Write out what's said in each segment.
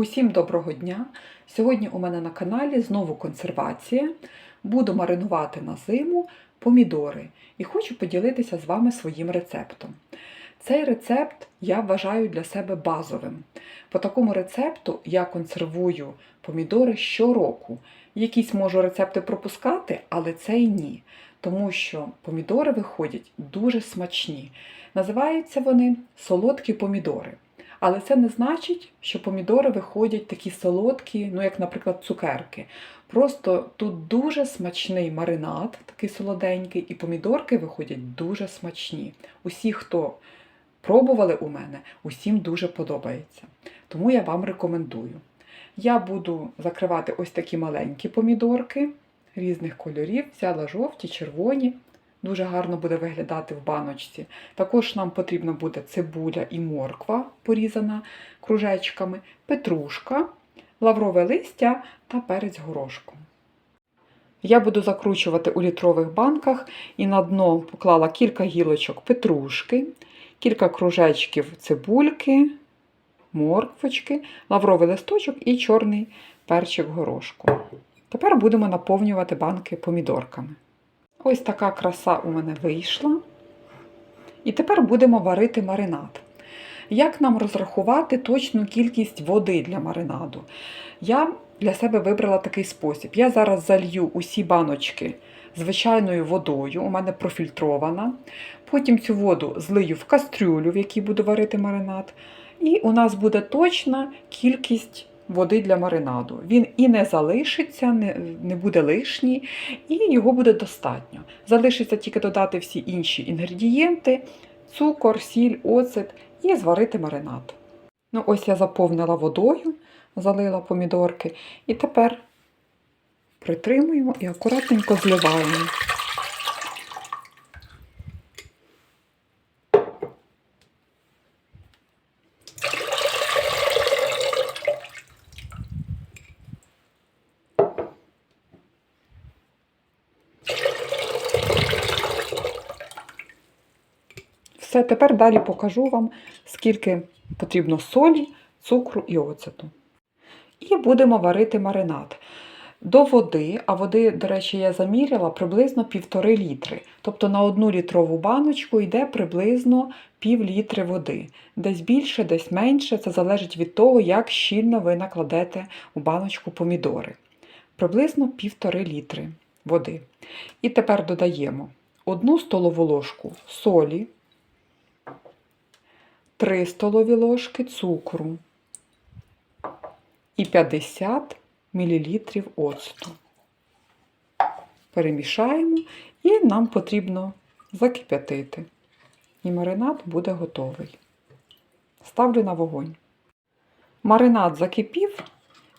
Усім доброго дня! Сьогодні у мене на каналі знову консервація. Буду маринувати на зиму помідори і хочу поділитися з вами своїм рецептом. Цей рецепт я вважаю для себе базовим. По такому рецепту я консервую помідори щороку. Якісь можу рецепти пропускати, але цей ні. Тому що помідори виходять дуже смачні. Називаються вони солодкі помідори. Але це не значить, що помідори виходять такі солодкі, ну як, наприклад, цукерки. Просто тут дуже смачний маринад, такий солоденький, і помідорки виходять дуже смачні. Усі, хто пробували у мене, усім дуже подобається. Тому я вам рекомендую. Я буду закривати ось такі маленькі помідорки різних кольорів, взяла жовті, червоні. Дуже гарно буде виглядати в баночці. Також нам потрібна буде цибуля і морква, порізана кружечками, петрушка, лаврове листя та перець горошком. Я буду закручувати у літрових банках і на дно поклала кілька гілочок петрушки, кілька кружечків цибульки, морквочки, лавровий листочок і чорний перчик горошку. Тепер будемо наповнювати банки помідорками. Ось така краса у мене вийшла. І тепер будемо варити маринад. Як нам розрахувати точну кількість води для маринаду? Я для себе вибрала такий спосіб. Я зараз залью усі баночки звичайною водою, у мене профільтрована. Потім цю воду злию в кастрюлю, в якій буду варити маринад. І у нас буде точна кількість води для маринаду. Він і не залишиться, не, буде лишній, і його буде достатньо. Залишиться тільки додати всі інші інгредієнти, цукор, сіль, оцет і зварити маринад. Ну, ось я заповнила водою, залила помідорки, і тепер притримуємо і акуратненько зливаємо. Все, тепер далі покажу вам, скільки потрібно солі, цукру і оцету. І будемо варити маринад. До води, а води, до речі, я заміряла приблизно півтори літри. Тобто на одну літрову баночку йде приблизно пів літри води. Десь більше, десь менше. Це залежить від того, як щільно ви накладете у баночку помідори. Приблизно півтори літри води. І тепер додаємо одну столову ложку солі. 3 столові ложки цукру і 50 мл оцту. Перемішаємо і нам потрібно закип'ятити. І маринад буде готовий. Ставлю на вогонь. Маринад закипів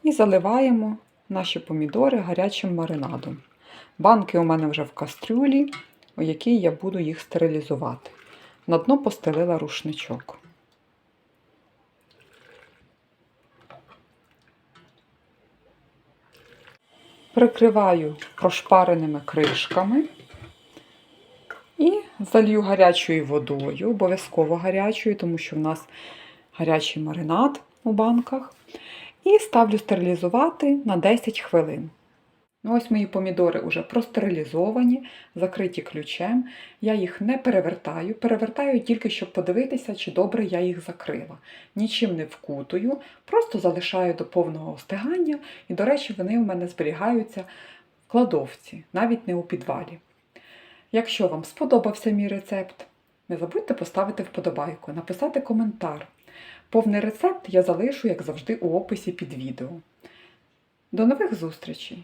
і заливаємо наші помідори гарячим маринадом. Банки у мене вже в кастрюлі, у якій я буду їх стерилізувати. На дно постелила рушничок. Прикриваю прошпареними кришками і залью гарячою водою, обов'язково гарячою, тому що в нас гарячий маринад у банках. І ставлю стерилізувати на 10 хвилин. Ну, Ось мої помідори вже простерилізовані, закриті ключем. Я їх не перевертаю. Перевертаю тільки, щоб подивитися, чи добре я їх закрила. Нічим не вкутую, просто залишаю до повного остигання, і, до речі, вони у мене зберігаються в кладовці, навіть не у підвалі. Якщо вам сподобався мій рецепт, не забудьте поставити вподобайку, написати коментар. Повний рецепт я залишу, як завжди, у описі під відео. До нових зустрічей!